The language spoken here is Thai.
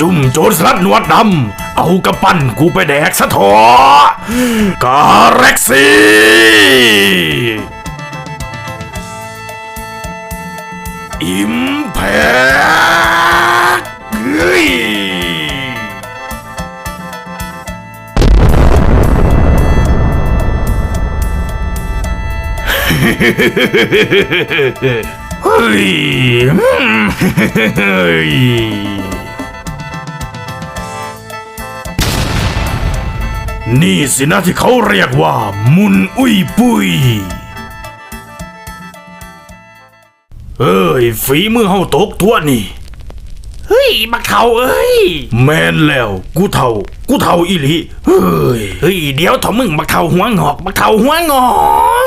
จุ่มโจรสลัดหนวดดำ เอากระปั้นกูไปแดกซะเถอะกาแร็กซี่อิมแพกเฮ้ย เฮ้ยอืมเฮ้ยนี่สินะที่เขาเรียกว่า มุนอุ้ยปุยเอ้ย ฝีมือเฮาตกทั่วนี่ เฮ้ยบักเทาเอ้ย แม่นแล้ว กูเท่า กูเท่าอีหลี เฮ้ย เฮ้ย เดี๋ยวเถอะมึงบักเทาหัวงอกบักเทาหัวงอก